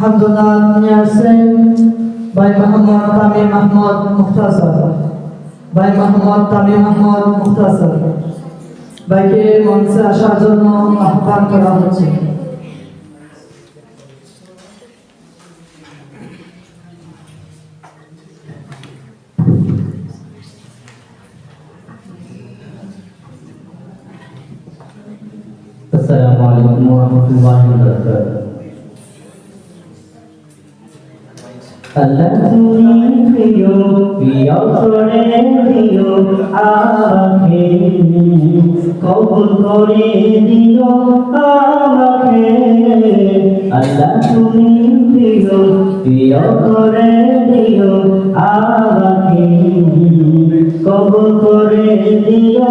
হামদুল্লাহ নিয়ে আসছেন ভাই মোহাম্মদ তামিম মাহমুদ মুখতাসর ভাই মোহাম্মদ তামিম মাহমুদ মুখতাসর ভাইকে মঞ্চে আসার জন্য আহ্বান করা হচ্ছে السلام عليكم ورحمة الله وبركاته আল্লাহ তুমি প্রিয় প্রিয় করে দিও আমাকে কবুল করে দিও আমাকে আল্লাহ তুমি প্রিয় প্রিয় করে দিও আমাকে কবুল করে দিও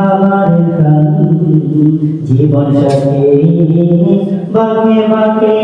আমার প্রাণ জীবন সাথে বাকে বাকে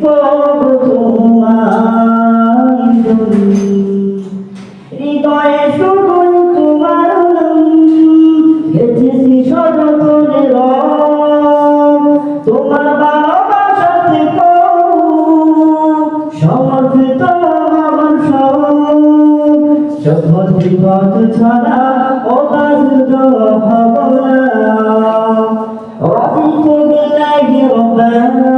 প্রভু তোমার সকল বিপদ ছাড়া ও বাজুদ হব না অতীত বিলাই রব্বানা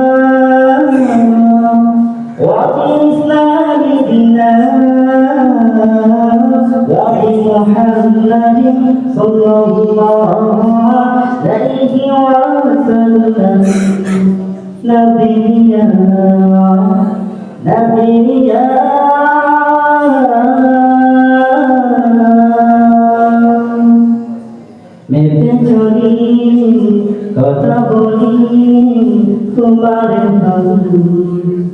وبالإسلام دينا وبمحمد صلى الله عليه وسلم نبيا نبيا কথা বলি তোমার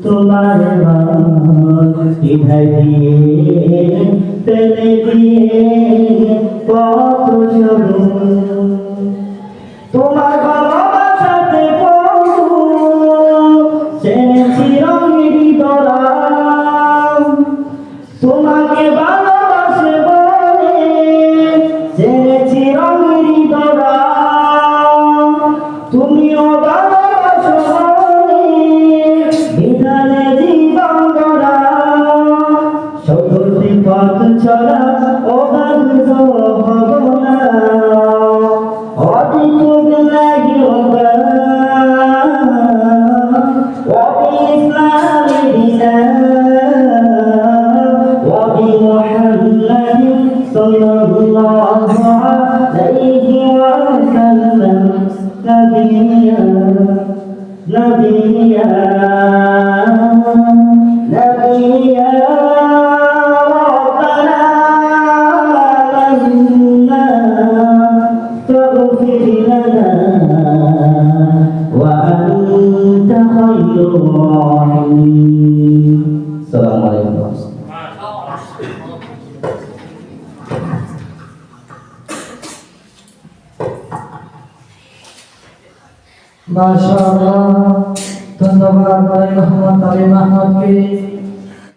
তোমার হৃদয় দিয়ে ফেলে দিয়ে কত সরু তোমার ভালোবাসাতে পড়ু চেনেছি রঙেরই দরাম তোমাকে ভালোবাসে বলে জেনেছি রঙেরই দরাম তুমিও نبيا نبيا نبيا ربنا آمنا فاغفر لنا وأنت خير الراحمين السلام عليكم মাশাআল্লাহ। ধন্যবাদ ভাই মোহাম্মদ তামিম মাহমুদকে।